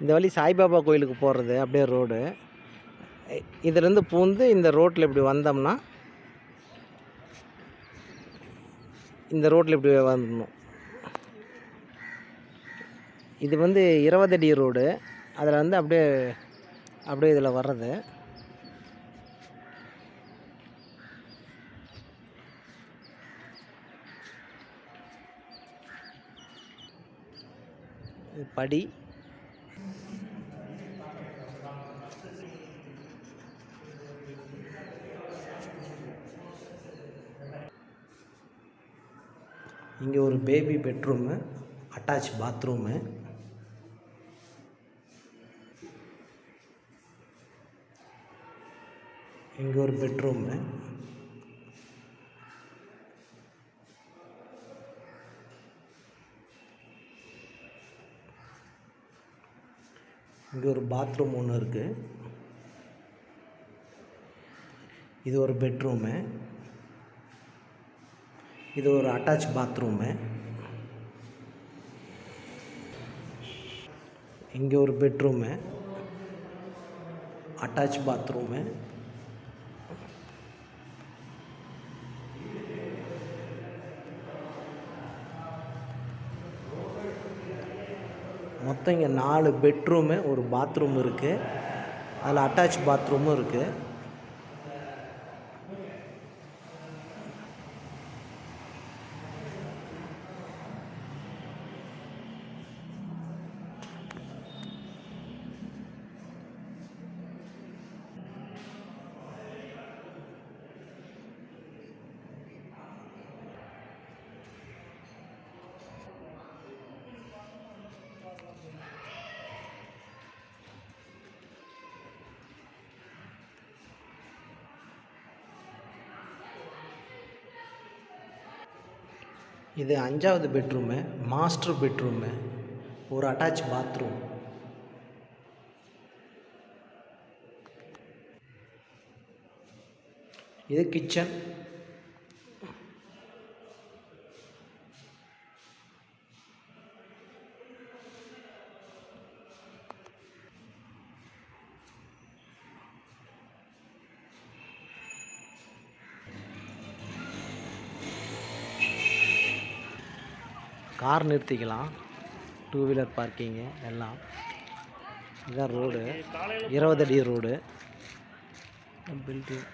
இந்த வழி சாய்பாபா கோயிலுக்கு போகிறது அப்படியே ரோடு இதுலேருந்து பூந்து இந்த ரோட்டில் இப்படி வந்தோம்னா இந்த ரோட்டில் இப்படி வந்துடணும் இது வந்து இருபது அடி ரோடு அதில் வந்து அப்படியே அப்படியே இதில் வர்றது. இது படி. இங்கே ஒரு பேபி பெட்ரூமு அட்டாச் பாத்ரூமு. இங்கே ஒரு பெட்ரூமு. இங்கே ஒரு பாத்ரூம் ஒன்று இருக்குது இது ஒரு பெட்ரூமு இது ஒரு அட்டாச் பாத்ரூமு இங்கே ஒரு பெட்ரூமு அட்டாச் பாத்ரூமு மொத்தம் இங்கே நாலு பெட்ரூமு ஒரு பாத்ரூம் இருக்குது அதில் அட்டாச் பாத்ரூமும் இருக்குது இது அஞ்சாவது பெட்ரூமு மாஸ்டர் பெட்ரூமு ஒரு அட்டாச் பாத்ரூம் இது கிச்சன் கார் நிறுத்திக்கலாம். டூ வீலர் பார்க்கிங்கு எல்லாம். இதுதான் ரோடு இருபது அடி ரோடு பில்டிங்